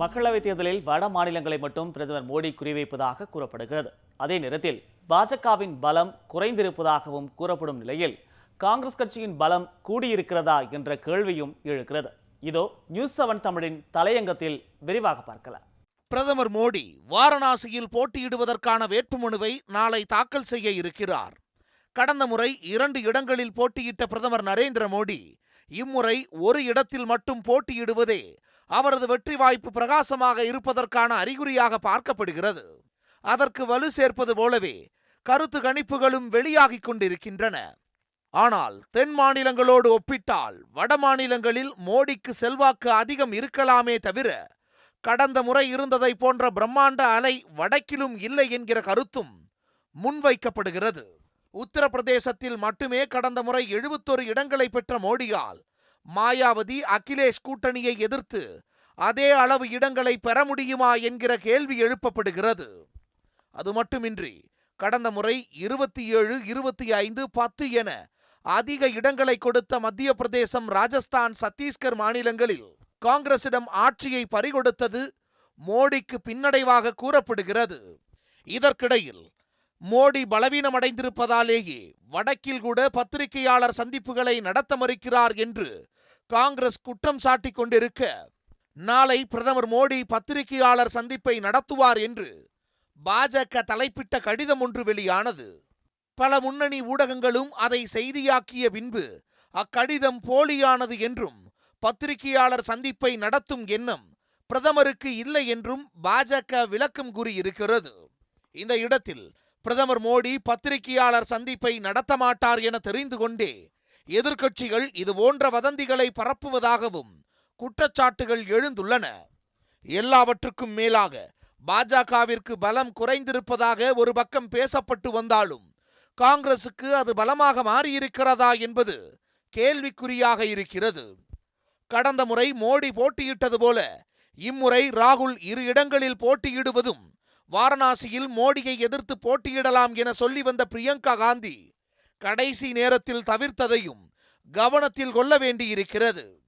மக்களவைத் தேர்தலில் வட மாநிலங்களை மட்டும் பிரதமர் மோடி குறிவைப்பதாக கூறப்படுகிறது. அதே நேரத்தில் பாஜகவின் பலம் குறைந்திருப்பதாகவும் கூறப்படும் நிலையில் காங்கிரஸ் கட்சியின் பலம் கூடியிருக்கிறதா என்ற கேள்வியும் எழுகிறது. இதோ நியூஸ் செவன் தமிழின் தலையங்கத்தில் விரிவாக பார்க்கலாம். பிரதமர் மோடி வாரணாசியில் போட்டியிடுவதற்கான வேட்புமனுவை நாளை தாக்கல் செய்ய இருக்கிறார். கடந்த முறை இரண்டு இடங்களில் போட்டியிட்ட பிரதமர் நரேந்திர மோடி இம்முறை ஒரு இடத்தில் மட்டும் போட்டியிடுவதே அவரது வெற்றி வாய்ப்பு பிரகாசமாக இருப்பதற்கான அறிகுறியாக பார்க்கப்படுகிறது. அதற்கு வலு சேர்ப்பது போலவே கருத்து கணிப்புகளும் வெளியாகிக் கொண்டிருக்கின்றன. ஆனால் தென் மாநிலங்களோடு ஒப்பிட்டால் வட மாநிலங்களில் மோடிக்கு செல்வாக்கு அதிகம் இருக்கலாமே தவிர கடந்த முறை இருந்ததை போன்ற பிரம்மாண்ட அலை வடக்கிலும் இல்லை என்கிற கருத்தும் முன்வைக்கப்படுகிறது உத்தரப்பிரதேசத்தில் மட்டுமே கடந்த முறை எழுபத்தொரு இடங்களை பெற்ற மோடியால் மாயாவதி அகிலேஷ் கூட்டணியை எதிர்த்து அதே அளவு இடங்களை பெற முடியுமா என்கிற கேள்வி எழுப்பப்படுகிறது. அது மட்டுமின்றி கடந்த முறை இருபத்தி ஏழு இருபத்தி ஐந்து பத்து என அதிக இடங்களை கொடுத்த மத்திய பிரதேசம் ராஜஸ்தான் சத்தீஸ்கர் மாநிலங்களில் காங்கிரசிடம் ஆட்சியை பறிகொடுத்தது மோடிக்கு பின்னடைவாக கூறப்படுகிறது. இதற்கிடையில் மோடி பலவீனமடைந்திருப்பதாலேயே வடக்கில் கூட பத்திரிகையாளர் சந்திப்புகளை நடத்த மறுக்கிறார் என்று காங்கிரஸ் குற்றம் சாட்டிக் கொண்டிருக்க நாளை பிரதமர் மோடி பத்திரிகையாளர் சந்திப்பை நடத்துவார் என்று பாஜக தலைப்பிட்ட கடிதம் ஒன்று வெளியானது. பல முன்னணி ஊடகங்களும் அதை செய்தியாக்கிய பின்பு அக்கடிதம் போலியானது என்றும் பத்திரிகையாளர் சந்திப்பை நடத்தும் எண்ணம் பிரதமருக்கு இல்லை என்றும் பாஜக விளக்கம் கூறியிருக்கிறது. இந்த இடத்தில் பிரதமர் மோடி பத்திரிகையாளர் சந்திப்பை நடத்த மாட்டார் என தெரிந்து கொண்டே எதிர்க்கட்சிகள் இது போன்ற வதந்திகளை பரப்புவதாகவும் குற்றச்சாட்டுகள் எழுந்துள்ளன. எல்லாவற்றுக்கும் மேலாக பாஜகவிற்கு பலம் குறைந்திருப்பதாக ஒரு பக்கம் பேசப்பட்டு வந்தாலும் காங்கிரசுக்கு அது பலமாக மாறியிருக்கிறதா என்பது கேள்விக்குறியாக இருக்கிறது. கடந்த முறை மோடி போட்டியிட்டது போல இம்முறை ராகுல் இரு இடங்களில் போட்டியிடுவதும் வாரணாசியில் மோடியை எதிர்த்து போட்டியிடலாம் என சொல்லி வந்த பிரியங்கா காந்தி கடைசி நேரத்தில் தவிர்த்ததையும் கவனத்தில் கொள்ள வேண்டியிருக்கிறது.